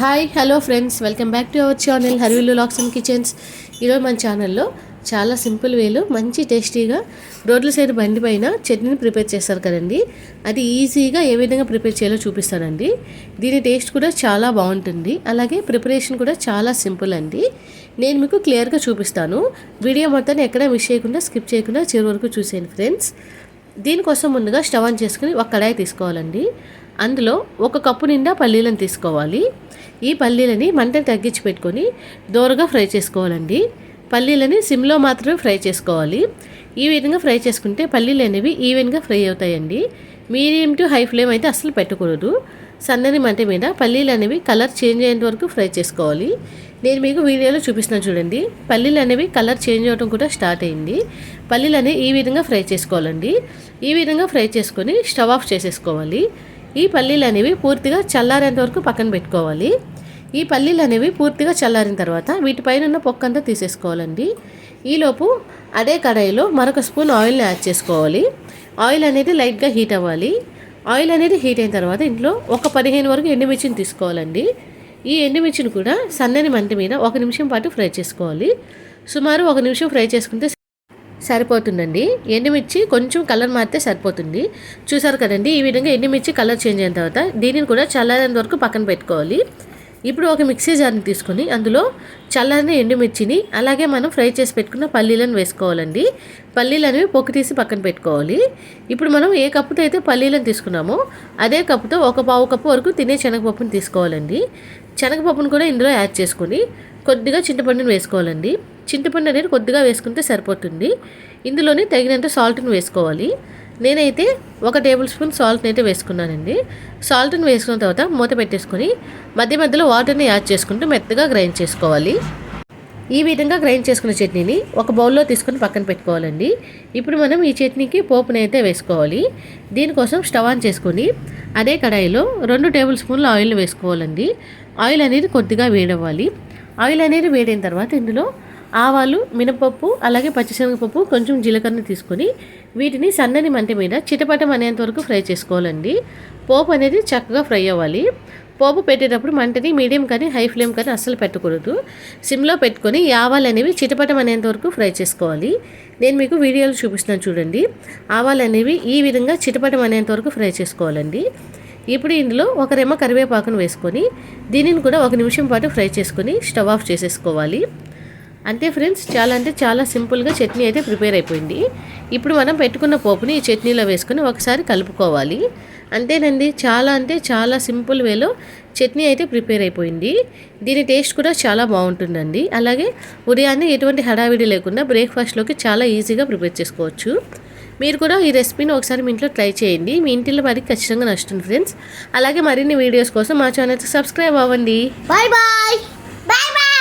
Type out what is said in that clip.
Hi hello friends welcome back to our channel Harivillu lakhs and kitchens ఈరోజు మన ఛానల్లో చాలా సింపుల్ వేలో మంచి టేస్టీగా రోడ్ల సైడ్ బండి పైన చట్నీని ప్రిపేర్ చేస్తారు కదండి. అది ఈజీగా ఏ విధంగా ప్రిపేర్ చేయాలో చూపిస్తానండి. దీని టేస్ట్ కూడా చాలా బాగుంటుంది. అలాగే ప్రిపరేషన్ కూడా చాలా సింపుల్ అండి. నేను మీకు క్లియర్గా చూపిస్తాను. వీడియో మొత్తాన్ని ఎక్కడ మిస్ చేయకుండా స్కిప్ చేయకుండా చివరి వరకు చూసేయండి ఫ్రెండ్స్ దీనికోసం ముందుగా స్టవ్ ఆన్ చేసుకుని ఒక కడాయి తీసుకోవాలండి. అందులో ఒక కప్పు నిండా పల్లీలను తీసుకోవాలి. ఈ పల్లీలని మంటని తగ్గించి పెట్టుకొని దోరగా ఫ్రై చేసుకోవాలండి. పల్లీలని సిమ్లో మాత్రమే ఫ్రై చేసుకోవాలి. ఈ విధంగా ఫ్రై చేసుకుంటే పల్లీలు అనేవి ఈవెన్గా ఫ్రై అవుతాయండి. మీడియం టు హై ఫ్లేమ్ అయితే అసలు పెట్టకూడదు. సన్నని మంట మీద పల్లీలు అనేవి కలర్ చేంజ్ అయ్యేంత వరకు ఫ్రై చేసుకోవాలి. నేను మీకు వీడియోలో చూపిస్తున్నాను చూడండి. పల్లీలు అనేవి కలర్ చేంజ్ అవ్వడం కూడా స్టార్ట్ అయింది. పల్లీలు అనేవి ఈ విధంగా ఫ్రై చేసుకోవాలండి. ఈ విధంగా ఫ్రై చేసుకొని స్టవ్ ఆఫ్ చేసేసుకోవాలి. ఈ పల్లీలు అనేవి పూర్తిగా చల్లారేంత వరకు పక్కన పెట్టుకోవాలి. ఈ పల్లీలు అనేవి పూర్తిగా చల్లారిన తర్వాత వీటిపైన ఉన్న పొక్కంతా తీసేసుకోవాలండి. ఈలోపు అదే కడాయిలో మరొక స్పూన్ ఆయిల్ని యాడ్ చేసుకోవాలి. ఆయిల్ అనేది లైట్గా హీట్ అవ్వాలి. ఆయిల్ అనేది హీట్ అయిన తర్వాత ఇంట్లో ఒక పదిహేను వరకు ఎండుమిర్చిని తీసుకోవాలండి. ఈ ఎండుమిర్చిని కూడా సన్నని మంట మీద ఒక నిమిషం పాటు ఫ్రై చేసుకోవాలి. సుమారు ఒక నిమిషం ఫ్రై చేసుకుంటే సరిపోతుందండి. ఎండుమిర్చి కొంచెం కలర్ మారితే సరిపోతుంది. చూసారు కదండి ఈ విధంగా ఎండుమిర్చి కలర్ చేంజ్ అయిన తర్వాత దీనిని కూడా చల్లారేంత వరకు పక్కన పెట్టుకోవాలి. ఇప్పుడు ఒక మిక్సీ జార్ని తీసుకొని అందులో చల్లారిన ఎండుమిర్చిని అలాగే మనం ఫ్రై చేసి పెట్టుకున్న పల్లీలను వేసుకోవాలండి. పల్లీలు అనేవి పొక్కు తీసి పక్కన పెట్టుకోవాలి. ఇప్పుడు మనం ఏ కప్పుతో అయితే పల్లీలను తీసుకున్నామో అదే కప్పుతో ఒక పావు కప్పు వరకు తినే శనగపప్పును తీసుకోవాలండి. శనగపప్పును కూడా ఇందులో యాడ్ చేసుకొని కొద్దిగా చింతపండుని వేసుకోవాలండి. చింతపండు అనేది కొద్దిగా వేసుకుంటే సరిపోతుంది. ఇందులోనే తగినంత సాల్ట్ని వేసుకోవాలి. నేనైతే ఒక టేబుల్ స్పూన్ సాల్ట్ని అయితే వేసుకున్నానండి. సాల్ట్ని వేసుకున్న తర్వాత మూత పెట్టేసుకొని మధ్య మధ్యలో వాటర్ని యాడ్ చేసుకుంటూ మెత్తగా గ్రైండ్ చేసుకోవాలి. ఈ విధంగా గ్రైండ్ చేసుకున్న చట్నీని ఒక బౌల్లో తీసుకొని పక్కన పెట్టుకోవాలండి. ఇప్పుడు మనం ఈ చట్నీకి పోపుని అయితే వేసుకోవాలి. దీనికోసం స్టవ్ ఆన్ చేసుకొని అదే కడాయిలో రెండు టేబుల్ స్పూన్ల ఆయిల్ వేసుకోవాలండి. ఆయిల్ అనేది కొద్దిగా వేడవ్వాలి. ఆయిల్ అనేది వేడైన తర్వాత ఇందులో ఆవాలు మినపప్పు అలాగే పచ్చిశనగపప్పు కొంచెం జీలకర్ర తీసుకొని వీటిని సన్నని మంట మీద చిటపటం అనేంత వరకు ఫ్రై చేసుకోవాలండి. పోపు అనేది చక్కగా ఫ్రై అవ్వాలి. పోపు పెట్టేటప్పుడు మంటని మీడియం కానీ హై ఫ్లేమ్ కానీ అస్సలు పెట్టకూడదు. సిమ్లో పెట్టుకొని ఆవాలు అనేవి చిటపటం అనేంత వరకు ఫ్రై చేసుకోవాలి. నేను మీకు వీడియోలు చూపిస్తున్నాను చూడండి. ఆవాలు అనేవి ఈ విధంగా చిటపటం అనేంత వరకు ఫ్రై చేసుకోవాలండి. ఇప్పుడు ఇందులో ఒకరేమో కరివేపాకును వేసుకొని దీనిని కూడా ఒక నిమిషం పాటు ఫ్రై చేసుకొని స్టవ్ ఆఫ్ చేసేసుకోవాలి. అంతే ఫ్రెండ్స్ చాలా అంటే చాలా సింపుల్గా చట్నీ అయితే ప్రిపేర్ అయిపోయింది. ఇప్పుడు మనం పెట్టుకున్న పోపుని ఈ చట్నీలో వేసుకుని ఒకసారి కలుపుకోవాలి. అంతేనండి చాలా అంటే చాలా సింపుల్ వేలో చట్నీ అయితే ప్రిపేర్ అయిపోయింది. దీని టేస్ట్ కూడా చాలా బాగుంటుందండి. అలాగే ఉదయాన్నే ఎటువంటి హడావిడి లేకుండా బ్రేక్ఫాస్ట్లోకి చాలా ఈజీగా ప్రిపేర్ చేసుకోవచ్చు. మీరు కూడా ఈ రెసిపీని ఒకసారి మీ ఇంట్లో ట్రై చేయండి. మీ ఇంటిలో వారికి ఖచ్చితంగా నచ్చుతుంది ఫ్రెండ్స్. అలాగే మరిన్ని వీడియోస్ కోసం మా ఛానల్కి సబ్స్క్రైబ్ అవ్వండి. Bye bye. Bye bye.